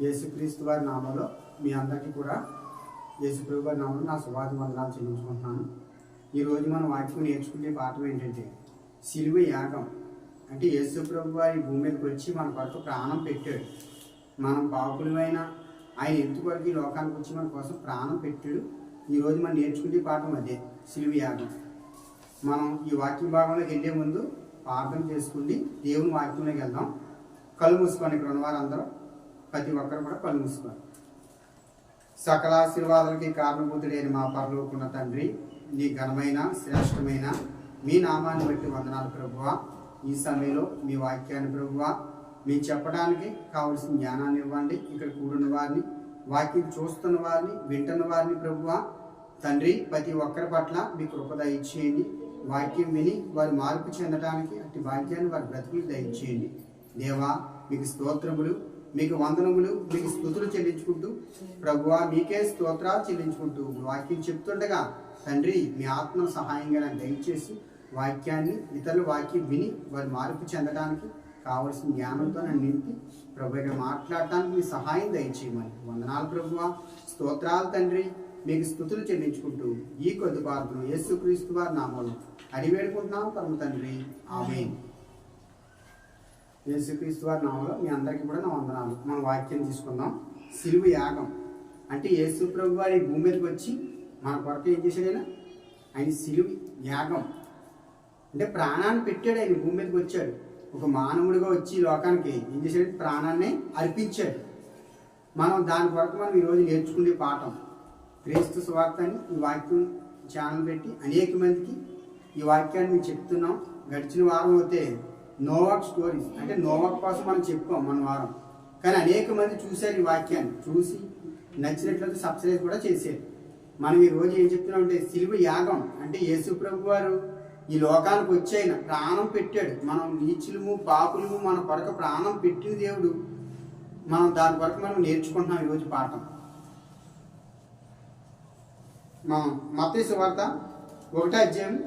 యేసుక్రీస్తు వారి నామంలో మీ అందరికీ కూడా యేసుప్రభు వారి నామంలో నా శుభాది వందనాలు చెల్లించుకుంటున్నాను. ఈరోజు మనం వాక్యం నేర్చుకునే పాఠం ఏంటంటే సిలువ యాగం. అంటే యేసుప్రభు వారి భూమి మీదకి వచ్చి మన కొరకు ప్రాణం పెట్టాడు. మనం పాపులమైన ఆయన ఎందుకొరకు ఈ లోకానికి వచ్చి మన కోసం ప్రాణం పెట్టాడు? ఈరోజు మనం నేర్చుకునే పాఠం అదే సిలువ యాగం. మనం ఈ వాక్య భాగంలోకి వెళ్ళే ముందు ప్రార్థన చేసుకుని దేవుని వాక్యంలోకి వెళ్దాం. కళ్ళు మూసుకొని ఇక్కడ ఉన్న ప్రతి ఒక్కరు కూడా కళ్ళు మూసుకోవాలి సకల ఆశీర్వాదాలకి కారణభూతుడైన మా పరలోకున్న తండ్రి నీ ఘనమైన శ్రేష్టమైన మీ నామాన్ని బట్టి వందనాలు ప్రభువ. ఈ సమయంలో మీ వాక్యాన్ని ప్రభువ మీ చెప్పడానికి కావలసిన జ్ఞానాన్ని ఇవ్వండి. ఇక్కడ కూడిన వారిని వాక్యం చూస్తున్న వారిని వింటున్న వారిని ప్రభువ. తండ్రి ప్రతి ఒక్కరి పట్ల మీ కృప దయచేయండి. వాక్యం విని వారు మార్పు చెందడానికి అట్టి వాక్యాన్ని వారి బ్రతుకులు దయచేయండి. దేవా మీకు స్తోత్రములు మీకు వందనములు మీకు స్థుతులు చెల్లించుకుంటూ ప్రభువా మీకే స్తోత్రాలు చెల్లించుకుంటూ వాక్యం చెప్తుండగా తండ్రి మీ ఆత్మ సహాయంగా దయచేసి వాక్యాన్ని ఇతరుల వాక్యం విని వారు మార్పు చెందడానికి కావలసిన జ్ఞానంతో నన్ను నింపి ప్రభు ఇక్కడ మాట్లాడటానికి మీ సహాయం దయచేయమని వందనాలు ప్రభువా. స్తోత్రాలు తండ్రి మీకు స్థుతులు చెల్లించుకుంటూ ఈ కొద్ది బాధను యేసుక్రీస్తు వారి నామలు అడివేడుకుంటున్నాం పరమ తండ్రి. ఆమె యేసుక్రీస్తు వారి నామంలో మీ అందరికీ కూడా నా వందనాలు. మన వాక్యం తీసుకుందాం. సిలువ యాగం. అంటే యేసు ప్రభు వారి భూమి మీదకి వచ్చి మన కొరకు ఏం చేశాడైనా ఆయన? ఆయన సిలువ యాగం. అంటే ప్రాణాన్ని పెట్టాడు ఆయన భూమి మీదకి వచ్చాడు. ఒక మానవుడిగా వచ్చి లోకానికి ఏం చేశాడు? ప్రాణాన్ని అర్పించాడు. మనం దాని కొరకు మనం ఈరోజు నేర్చుకునే పాఠం. క్రీస్తు స్వార్థాన్ని ఈ వాక్యం ఛానల్ పెట్టి అనేక మందికి ఈ వాక్యాన్ని మేము చెప్తున్నాం. గడిచిన వారం అయితే నోవాక్ స్టోరీస్. అంటే నోవాక్ కోసం మనం చెప్పుకోం మన వారం. కానీ అనేక మంది చూశారు ఈ వాక్యాన్ని. చూసి నచ్చినట్లయితే సబ్స్క్రైబ్ కూడా చేశారు. మనం ఈ రోజు ఏం చెప్తున్నాం అంటే సిలువ యాగం. అంటే యేసు ప్రభు వారు ఈ లోకానికి వచ్చాయన ప్రాణం పెట్టాడు. మనం నీచులము పాపులము మన కొరకు ప్రాణం పెట్టిన దేవుడు. మనం దాని కొరకు మనం నేర్చుకుంటున్నాం ఈరోజు పాఠం. మనం మత వార్త ఒకటే అధ్యాయం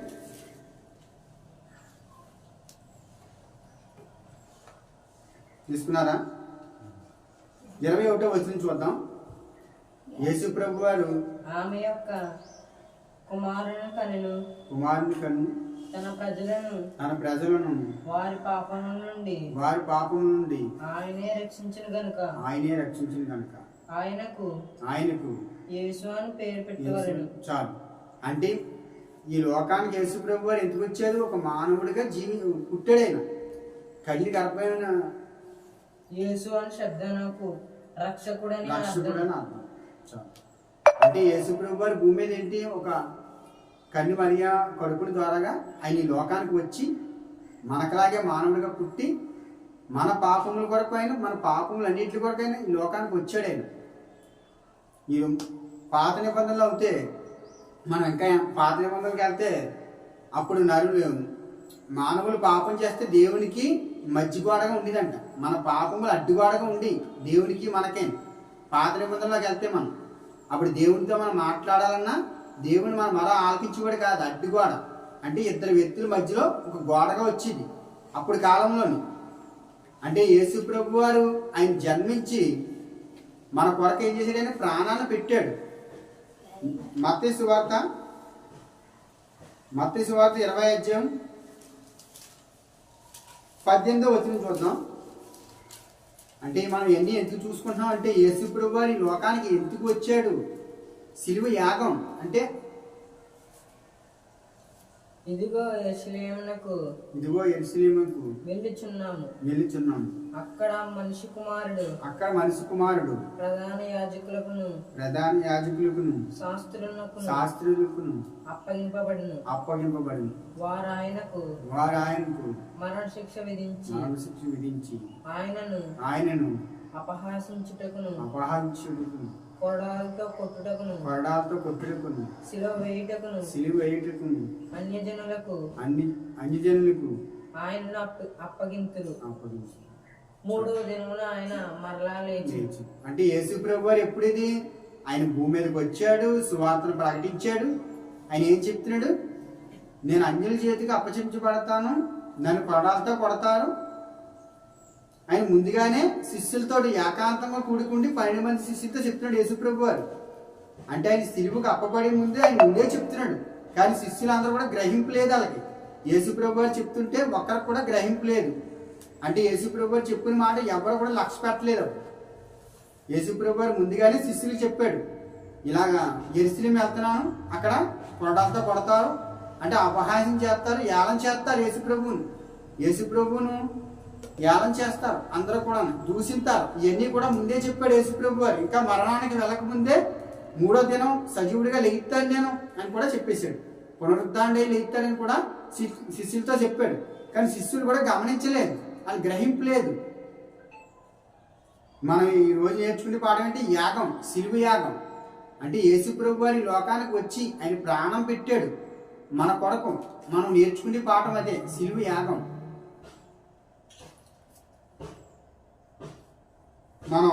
తీసుకున్నారా? ఇరవై ఒకటో వచ్చిన చూద్దాం. యేసు ప్రభు వారు ఆమె యొక్క కుమారుని కనెను కుమారుని కన్ను తన ప్రజలను తన ప్రజలను వారి పాపం నుండి వారి పాపం నుండి ఆయనే రక్షించిన గనుక. ఆయనే రక్షించిన కనుక ఆయనకు ఆయనకు యేసు అని పేరు పెట్టేవారు చాలు. అంటే ఈ లోకానికి యేసు ప్రభు వారు ఎందుకు వచ్చారు ఒక మానవుడిగా జీవి పుట్టాడైన? కళ్ళి గర్భమైన యేసు అని శబ్దనకు రక్షకుడని రక్షకుడు అర్థం. అని అర్థం. అంటే యేసు ప్రభు వారి భూమి మీద ఏంటి? ఒక కన్ను మరియా కడుపుని ద్వారాగా ఆయన ఈ లోకానికి వచ్చి మనకలాగే మానవుడిగా పుట్టి మన పాపముల కొరకు అయినా మన పాపములు అన్నింటి కొరకైనా ఈ లోకానికి వచ్చాడు ఆయన. ఈ పాత నిబంధనలు అవుతే మనం ఇంకా పాత నిబంధనలకు వెళ్తే అప్పుడు నరులు మానవులు పాపం చేస్తే దేవునికి మధ్యగోడగా ఉండేదంట. మన పాపములు అడ్డుగోడగా ఉండి దేవునికి మనకే? పాత నిబంధనలోకి వెళ్తే మనం. అప్పుడు దేవునితో మనం మాట్లాడాలన్నా దేవుని మనం మరో ఆలకించేవాడు కాదు అడ్డుగోడ. అంటే ఇద్దరు వ్యక్తుల మధ్యలో ఒక గోడగా వచ్చింది. అప్పుడు కాలంలోని అంటే యేసు ప్రభు వారు ఆయన జన్మించి మన కొరకు ఏం చేశాడని ప్రాణాన్ని పెట్టాడు. మత్స్య వార్త మత్స్య వార్త ఇరవై అధ్యాయం పద్దెనిమిదో వచ్చిన చూద్దాం. అంటే మనం ఎన్ని ఎందుకు చూసుకుంటున్నాం అంటే యేసు ప్రభు వారి లోకానికి ఎందుకు వచ్చాడు? సిలువ యాగం. అంటే ఇదిగో యెరూషలేమునకు ఇదిగో ఎరుసలేముకు వెళ్ళుచున్నాము. నిలుచున్నాం అక్కడ మనిషి కుమారుడు అక్కడ మనిషి కుమారుడు ప్రధాన యాజకులకును ప్రధాన యాజకులకును శాస్త్రులకు శాస్త్రులకును అప్పగింపబడును. అప్పగింపబడి వారు ఆయనకు వారు ఆయనకు మరణ శిక్ష విధించి మరణశిక్ష విధించి ఆయనను ఆయనను అపహాసించుటకును అపహరించుటకు కొరడాలతో కొట్టుటకును. కొరడాలతో కొట్టుటకును. శిలో వేయుటకును. సిలువ వేయుటకును. అన్యజనులకు. అన్ని అన్యజనులకు. ఆయనను అప్ప అప్పగింతురు అప్పగించి. మూడో దినమున ఆయన మరలా లేచి. అంటే యేసు ప్రభు వారు ఎప్పుడు ఇది ఆయన భూమి మీదకి వచ్చాడు సువార్తను ప్రకటించాడు. ఆయన ఏం చెప్తున్నాడు? నేను అన్యుల చేతికి అప్పచెంచబడతాను నన్ను కొడాలతో కొడతారు ఆయన ముందుగానే శిష్యులతో ఏకాంతంగా కూడుకుండి పన్నెండు మంది శిష్యులతో చెప్తున్నాడు యేసుప్రభు వారు అంటే ఆయన సిలువుకు అప్పబడే ముందే ఆయన ముందే చెప్తున్నాడు. కానీ శిష్యులందరూ కూడా గ్రహింపు లేదు వాళ్ళకి. యేసుప్రభు వారు చెప్తుంటే ఒక్కరికి కూడా గ్రహింపు లేదు. అంటే యేసుప్రభు వారు చెప్పిన మాట ఎవరు కూడా లక్ష్య పెట్టలేదు. యేసుప్రభు వారు ముందుగానే శిష్యులు చెప్పాడు. ఇలాగా ఎరుసలేం వెళ్తున్నాను. అక్కడ కొడాలతో కొడతారు అంటే అపహాసం చేస్తారు ఏలం చేస్తారు యేసుప్రభుని యేసుప్రభువును ఏలం చేస్తారు అందరూ కూడా దూషింతారు. ఇవన్నీ కూడా ముందే చెప్పాడు యేసుప్రభు గారు. ఇంకా మరణానికి వెళ్ళక ముందే మూడో దినం సజీవుడిగా లెగుతాను నేను అని కూడా చెప్పేశాడు. పునరుద్ధాండే లెగుతాడని కూడా శిష్యులతో చెప్పాడు. కానీ శిష్యులు కూడా గమనించలేదు. వాళ్ళు గ్రహింపలేదు. మనం ఈ రోజు నేర్చుకునే పాఠం ఏంటి? యాగం సిలువ యాగం. అంటే యేసుప్రభు వారి లోకానికి వచ్చి ఆయన ప్రాణం పెట్టాడు. మన కొరకు మనం నేర్చుకునే పాఠం అదే సిలువ యాగం. మనం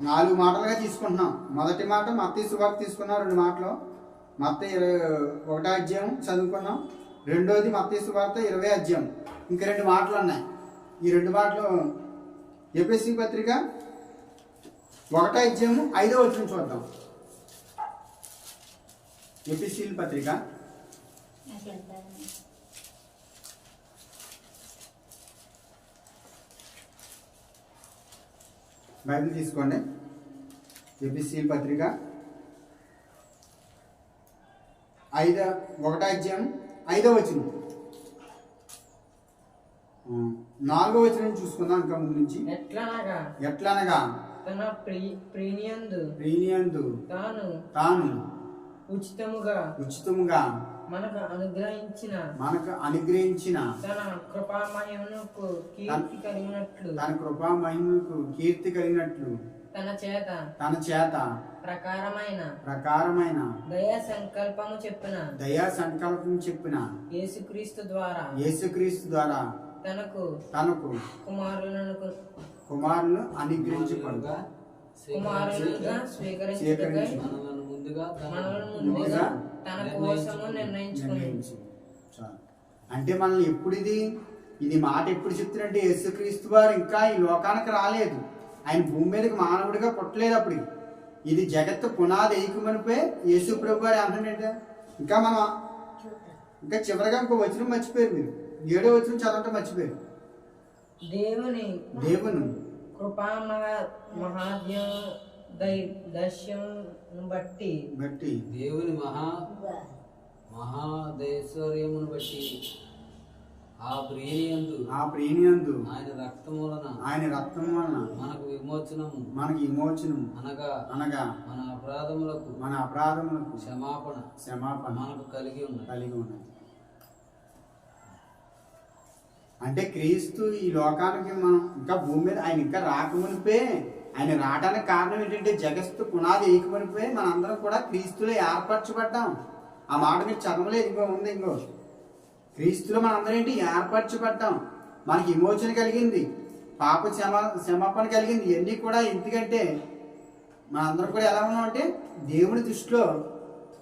నాలుగు మాటలుగా తీసుకుంటున్నాం. మొదటి మాట మత్తయి సువార్త తీసుకున్నాం రెండు మాటలు. మత్తయి ఇరవై ఒకటో అధ్యాయం చదువుకున్నాం. రెండోది మత్తయి సువార్త ఇరవై అధ్యాయం. ఇంక రెండు మాటలు ఉన్నాయి. ఈ రెండు మాటలు ఎపిఎస్సి పత్రిక ఒకటో అధ్యాయము ఐదో వచ్చిన చూద్దాం. ఎపిఎస్సి పత్రిక. బైబిల్ తీసుకోండి. ఎపిఎస్సి పత్రిక ఐదో ఒకటో అధ్యాయం ఐదో వచ్చిన నాలుగో వచ్చిన చూసుకుందాం ఇంకా ముందు నుంచి. ఎట్లనగా? ఎట్లనగా? తన ప్రి ప్రీనియందు ప్రీనియందు తాను తాను ఉచితముగా ఉచితముగా మనకు అనుగ్రహించిన మనకు అనుగ్రహించిన తన కృపామయమునకు కీర్తి కలిగినట్లు తన కృపా మహిమకు కీర్తి కలిగినట్లు తన చేత తన చేత ప్రకారమైన ప్రకారమైన దయా సంకల్పము చెప్పిన దయా సంకల్పం చెప్పిన యేసుక్రీస్తు ద్వారా యేసుక్రీస్తు ద్వారా తనకు తనకు కుమారులను కుమారులను అనుగ్రహించబడు కుమారులుగా స్వీకరించుటకై స్వీకరించు. మనలను ముందుగా మనలను ముందుగా తన కోసము నిర్ణయించుకుని. నిర్ణయించి. చాలు. అంటే మనల్ని ఎప్పుడు ఇది ఇది మాట ఎప్పుడు చెప్తున్నట్టే యేసుక్రీస్తు వారు ఇంకా ఈ లోకానికి రాలేదు. ఆయన భూమి మీదకి మానవుడిగా పుట్టలేదు అప్పుడు. ఇది జగత్తు పునాది వేయకమనిపే యేసు ప్రభు వారు ఏమంటాడంటే ఇంకా మనం ఇంకా చివరిగా ఇంకో వచనం మర్చిపోయారు మీరు. ఏడో వచనం చదవటం మర్చిపోయారు. దేవుని దేవుని కృపా మహా మహాద్య దైర్యం బట్టి. బట్టి. దేవుని మహా మహాదైశ్వర్యమును బట్టి ఆ ప్రియయందు ఆ ప్రేమియందు ఆయన రక్తం వలన ఆయన రక్తం వలన మనకు విమోచనము. మనకి విమోచనం అనగా అనగా మన అపరాధములకు మన అపరాధములకు క్షమాపణ క్షమాపణ మనకు కలిగి ఉన్నది. కలిగి ఉన్నది. అంటే క్రీస్తు ఈ లోకానికి మనం ఇంకా భూమి మీద ఆయన ఇంకా రాకమునిపే ఆయన రావడానికి కారణం ఏంటంటే జగస్తు కుణాలు ఏకమనిపోయి మనందరం కూడా క్రీస్తులో ఏర్పరచబడ్డాం. ఆ మాట మీరు చదవలేదు ఇంకో ఉంది ఇంకో. క్రీస్తులో మనందరం ఏంటి? ఏర్పరచబడ్డాం. మనకి విమోచన కలిగింది పాప క్షమా క్షమాపణ కలిగింది. ఇవన్నీ కూడా ఎందుకంటే మనందరం కూడా ఎలా ఉన్నాం అంటే దేవుని దృష్టిలో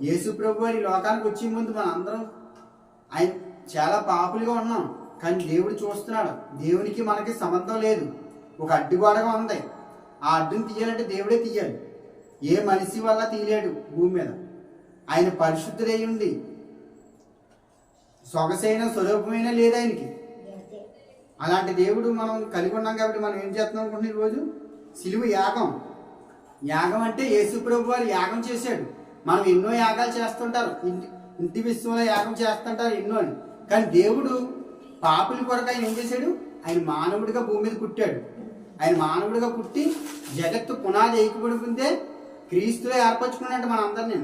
యేసు ప్రభు వారి లోకానికి వచ్చే ముందు మనందరం ఆయన చాలా పాపులుగా ఉన్నాం. కానీ దేవుడు చూస్తున్నాడు. దేవునికి మనకి సంబంధం లేదు. ఒక అడ్డుగోడగా ఉంది. ఆ అడ్డుని తీయాలంటే దేవుడే తీయాలి. ఏ మనిషి వల్ల తీయలేడు భూమి మీద? ఆయన పరిశుద్ధుడై ఉండి సొగసైన స్వరూపమైన లేదు ఆయనకి? అలాంటి దేవుడు మనం కలిగి ఉన్నాం కాబట్టి మనం ఏం చేస్తున్నాం అనుకుంటున్నాం ఈరోజు సిలువ యాగం. యాగం అంటే యేసు ప్రభు వారు యాగం చేశాడు. మనం ఎన్నో యాగాలు చేస్తుంటారు. ఇంటి ఇంటి విశ్వంలో యాగం చేస్తుంటారు ఎన్నో అని. కానీ దేవుడు పాపుల కొరకు ఆయన ఏం చేశాడు? ఆయన మానవుడిగా భూమి మీద పుట్టాడు. ఆయన మానవుడిగా పుట్టి జగత్తు పునాది ఏకపడుకుంటే క్రీస్తులో ఏర్పరచుకున్నట్టు మన అందరినీ.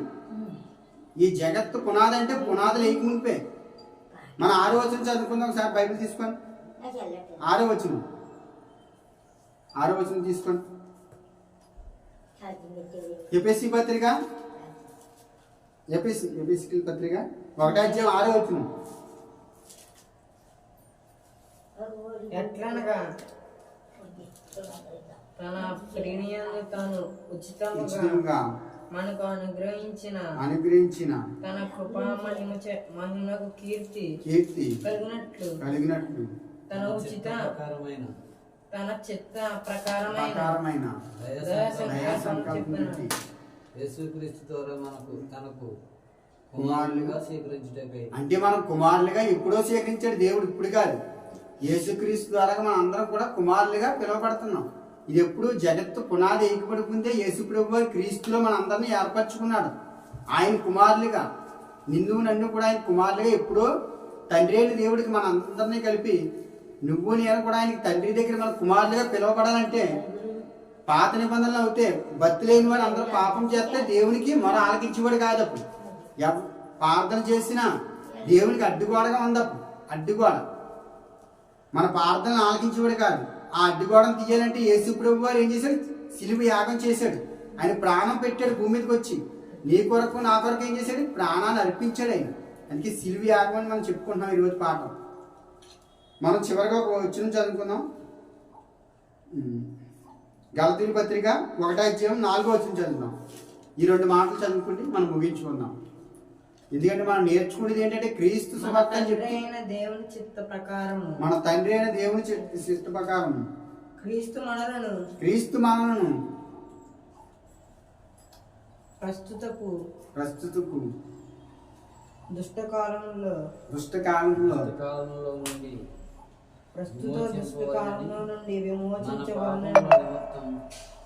ఈ జగత్తు పునాది అంటే పునాదులు ఏకమునిపే మన ఆరో వచనం చదువుకుందాం ఒకసారి బైబిల్ తీసుకోండి ఆరో వచనం. ఆరో వచనం తీసుకోండి ఎపిఎస్సి పత్రిక. ఎపిఎస్సి ఎపిఎస్సి పత్రిక. ఒకటే అధ్యాయం ఆరో వచనం. ఎట్లనగా? తన ప్రేణియందు తాను ఉచితముగా ఉచితంగా మనకు అనుగ్రహించిన అనుగ్రహించిన తన కృపా మహిమ మహిమకు కీర్తి కీర్తి కలిగినట్లు కలిగినట్లు తన ఉచిత ప్రకారమైన తన చిత్త ప్రకారమైన యేసుక్రీస్తు ద్వారా మనకు తనకు కుమారులుగా స్వీకరించుటకై అంటే మనం కుమారులుగా ఎప్పుడో స్వీకరించాడు దేవుడు ఇప్పుడు కాదు. యేసుక్రీస్తు ద్వారా మనం అందరం కూడా కుమారులుగా పిలువబడుతున్నాం. ఇది ఎప్పుడు జగత్తు పునాది ఏకపడుకుందే యేసు ప్రభు క్రీస్తులో మన అందరినీ ఏర్పరచుకున్నాడు. ఆయన కుమారులుగా నిన్ను నన్ను కూడా ఆయన కుమారులుగా ఎప్పుడో తండ్రి అయిన దేవుడికి మన అందరినీ కలిపి నువ్వు నేను కూడా ఆయనకి తండ్రి దగ్గర మన కుమారులుగా పిలువబడాలంటే పాత నిబంధనలు అవుతే భక్తి లేని వారు అందరూ పాపం చేస్తే దేవునికి మరో ఆలకించేవాడు కాదు అప్పుడు ప్రార్థన చేసినా దేవునికి అడ్డుగోడగా ఉంది అప్పుడు అడ్డుగోడ. మన ప్రార్థనలు ఆలకించేవాడు కాదు. ఆ అడ్డుగోడను తీయాలంటే యేసు ప్రభు వారు ఏం చేశాడు? సిలువ యాగం చేశాడు. ఆయన ప్రాణం పెట్టాడు భూమి మీదకి వచ్చి. నీ కొరకు నా కొరకు ఏం చేశాడు? ప్రాణాన్ని అర్పించాడు ఆయన. అందుకే సిలువ యాగం అని మనం చెప్పుకుంటున్నాం ఈరోజు పాఠం. మనం చివరిగా ఒక వచ్చిన చదువుకుందాం. ఉమ్. గలతీల పత్రిక ఒకటో అధ్యాయం నాలుగో వచ్చిన చదువుదాం. ఈ రెండు మాటలు చదువుకుంటే మనం ముగించుకుందాం. ఎందుకంటే మనం నేర్చుకునేది ఏంటంటే క్రీస్తు మన సువార్త అని అయిన దేవుని చిత్త ప్రకారము. మన తండ్రి అయిన దేవుని చిత్త ప్రకారం. క్రీస్తు మనలను క్రీస్తు మనలను ప్రస్తుతపు ప్రస్తుతకు దుష్ట కాలంలో దుష్ట కాలంలో కాలంలో నుండి ప్రస్తుత దుష్ట కాలంలో నుండి మన విమోచించబడిన పాపముల నిమిత్తం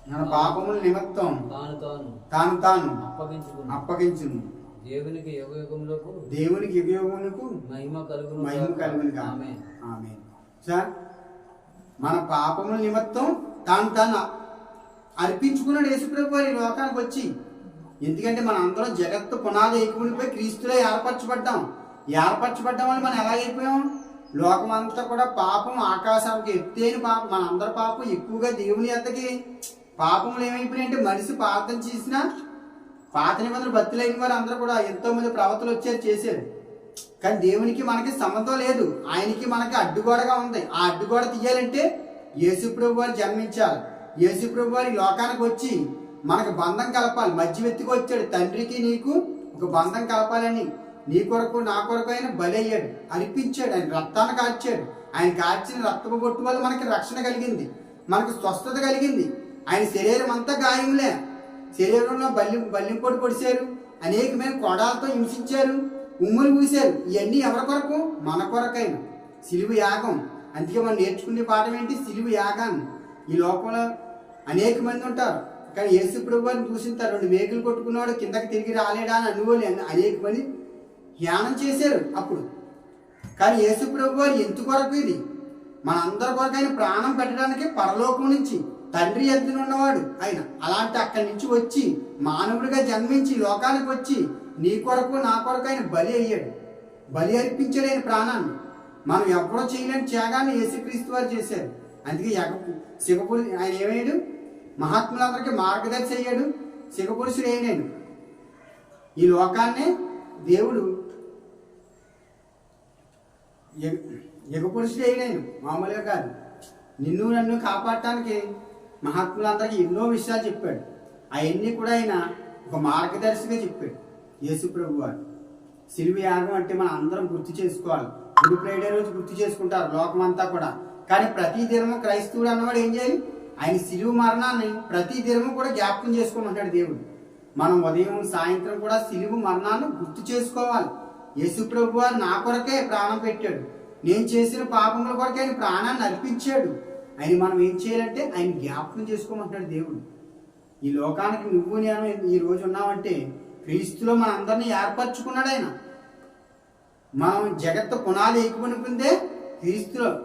మన పాపముల నిమిత్తం తాను తాను తాను తాను అప్పగించుకున్నాడు అప్పగించును. దేవునికి యుగ యుగములకు దేవునికి ఉపయోగమునకు మహిమ కలుగును మహిమ కలుగును. ఆమె ఆమేన్. సార్ మన పాపముల నిమిత్తం తాను తాను అర్పించుకున్నాడు యేసుప్రభు వారి లోకానికి వచ్చి. ఎందుకంటే మన అందరం జగత్తు పునాది ఏకునిపై క్రీస్తులో ఏర్పరచబడ్డాం. ఏర్పరచబడ్డం వల్ల మనం ఎలా అయిపోయాం? లోకం అంతా కూడా పాపం ఆకాశానికి ఎత్తైన పాపం. మన అందరి పాపం ఎక్కువగా దేవుని ఎద్దకి పాపములు ఏమైపోయినాయంటే మనిషి ప్రార్థన చేసినా పాత నిబంధనలు భక్తులైన వారు అందరూ కూడా ఎంతో మంది ప్రవర్తలు వచ్చారు చేశారు. కానీ దేవునికి మనకి సంబంధం లేదు. ఆయనకి మనకి అడ్డుగోడగా ఉంది. ఆ అడ్డుగోడ తీయాలంటే యేసుప్రభు వారు జన్మించాలి. యేసుప్రభు వారి లోకానికి వచ్చి మనకు బంధం కలపాలి. మధ్యవెత్తికి వచ్చాడు. తండ్రికి నీకు ఒక బంధం కలపాలని నీ కొరకు నా కొరకు ఆయన బలి అయ్యాడు అర్పించాడు. ఆయన రక్తాన్ని కార్చాడు ఆయన కాల్చిన రక్తపు బొట్టు వల్ల మనకి రక్షణ కలిగింది. మనకు స్వస్థత కలిగింది. ఆయన శరీరం అంతా గాయంలే శరీరంలో బల్లి బల్లింపొడి పొడిచారు. అనేకమైన కొడాలతో హింసించారు. ఉమ్ములు పూశారు. ఇవన్నీ ఎవరి కొరకు? మన కొరకైన. సిలువు యాగం. అందుకే మనం నేర్చుకునే పాఠం ఏంటి? సిలువు యాగాన్ని ఈ లోకంలో అనేక మంది ఉంటారు. కానీ యేసు అని వారిని రెండు మేకలు కొట్టుకున్నాడు కిందకి తిరిగి రాలేడా అని అనుకోలే. అనేక మంది ధ్యానం చేశారు అప్పుడు. కానీ యేసు వారు ఎందు కొరకు ఇది? మన అందరి కొరకు ఆయన ప్రాణం పెట్టడానికి పరలోకం నుంచి తండ్రి ఎద్దునున్నవాడు ఆయన అలాంటి అక్కడి నుంచి వచ్చి మానవుడిగా జన్మించి లోకానికి వచ్చి నీ కొరకు నా కొరకు ఆయన బలి అయ్యాడు. బలి అర్పించాడు ఆయన ప్రాణాన్ని మనం ఎవరో చేయలేని త్యాగాన్ని యేసుక్రీస్తు వారు చేశారు. అందుకే శివపురు ఆయన ఏమయ్యాడు? మహాత్ములందరికీ మార్గదర్శి అయ్యాడు. శివపురుషుడు అయినాడు ఈ లోకాన్ని దేవుడు యుగపురుషుడు అయినాను మామూలుగా కాదు. నిన్ను నన్ను కాపాడటానికి మహాత్ములందరికీ ఎన్నో విషయాలు చెప్పాడు. అవన్నీ కూడా ఆయన ఒక మార్గదర్శిగా చెప్పాడు. యేసు ప్రభు వారు సిలువ యాగం అంటే మనం అందరం గుర్తు చేసుకోవాలి. గుడి ఫ్రైడే రోజు గుర్తు చేసుకుంటారు లోకం అంతా కూడా. కానీ ప్రతి దినము క్రైస్తవుడు అన్నవాడు ఏం చేయాలి? ఆయన సిలువ మరణాన్ని ప్రతి దినము కూడా జ్ఞాపకం చేసుకోమంటాడు దేవుడు. మనం ఉదయం సాయంత్రం కూడా సిలువు మరణాన్ని గుర్తు చేసుకోవాలి. యేసు ప్రభు వారు నా కొరకే ప్రాణం పెట్టాడు. నేను చేసిన పాపముల కొరకే ఆయన ప్రాణాన్ని అర్పించాడు. ఆయన మనం ఏం చేయాలంటే ఆయన జ్ఞాపకం చేసుకోమంటాడు దేవుడు. ఈ లోకానికి నువ్వు నేను ఈ రోజు ఉన్నామంటే క్రీస్తులో మన అందరినీ ఏర్పరచుకున్నాడు ఆయన. మనం జగత్తు పునాది ఏకమనుకుందే క్రీస్తులో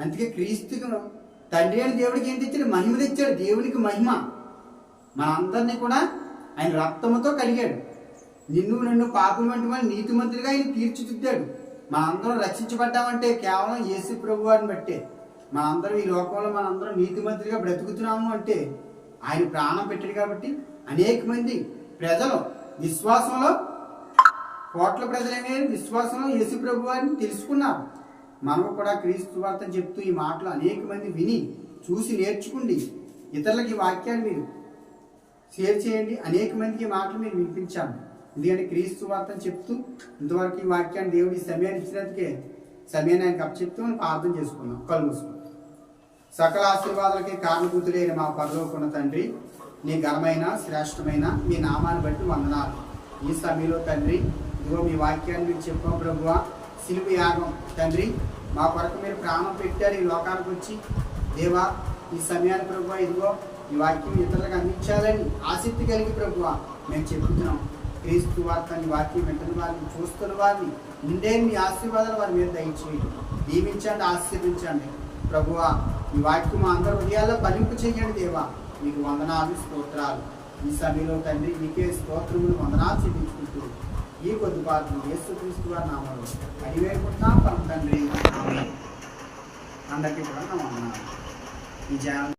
అందుకే క్రీస్తుకు తండ్రి అని దేవుడికి ఏం తెచ్చాడు? మహిమ తెచ్చాడు. దేవునికి మహిమ. మన అందరినీ కూడా ఆయన రక్తముతో కలిగాడు. నిన్ను నన్ను పాపం వంటి వాడిని నీతిమంతుడిగా ఆయన తీర్చిదిద్దాడు. మనందరం రక్షించబడ్డామంటే కేవలం యేసు ప్రభు వారిని బట్టే. మనందరం ఈ లోకంలో మనందరం నీతిమంతుడిగా బ్రతుకుతున్నాము అంటే ఆయన ప్రాణం పెట్టాడు కాబట్టి అనేక మంది ప్రజలు విశ్వాసంలో కోట్ల ప్రజలనే విశ్వాసంలో యేసు ప్రభు వారిని తెలుసుకున్నారు. మనం కూడా క్రీస్తు వార్త చెప్తూ ఈ మాటలు అనేక మంది విని చూసి నేర్చుకుండి ఇతరులకి ఈ వాక్యాన్ని మీరు షేర్ చేయండి. అనేక మందికి ఈ మాటలు మీరు వినిపించాలి ఎందుకంటే క్రీస్తు వార్తను చెప్తూ ఇంతవరకు ఈ వాక్యాన్ని దేవుడి సమయాన్ని ఇచ్చినందుకే సమయాన్ని ఆయనకు అప్పచెప్తూ మనం ప్రార్థన చేసుకున్నాం కళ్ళు సకల ఆశీర్వాదాలకి కారణభూతులైన మా పరలోకున్న తండ్రి నీ ఘనమైన శ్రేష్టమైన మీ నామాన్ని బట్టి వందనాలు. ఈ సమయంలో తండ్రి ఇదిగో మీ వాక్యాన్ని మీకు చెప్పాం ప్రభువ సిలువ యాగం. తండ్రి మా కొరకు మీరు ప్రాణం పెట్టారు ఈ లోకానికి వచ్చి. దేవా ఈ సమయాన్ని ప్రభు ఇదిగో ఈ వాక్యం ఇతరులకు అందించాలని ఆసక్తి కలిగి ప్రభు మేము చెప్తున్నాం క్రీస్తు వార్తని వాక్యం వింటున్న వారిని చూస్తున్న వారిని నిండే మీ ఆశీర్వాదాలు వారి మీద దయచేయండి. దీవించండి ఆశీర్వించండి ప్రభువా ఈ వాక్యం అందరి హృదయాల్లో ఫలింపు చేయండి దేవా. మీకు వందనాలు స్తోత్రాలు. ఈ సమయంలో తండ్రి మీకే స్తోత్రములు వందనాలు చెల్లించుకుంటూ ఈ కొద్ది పాత్రను యేసు క్రీస్తు నామలు నామంలో పరం తండ్రి అందరికీ కూడా నా వందనాలు. ఈ ఛానల్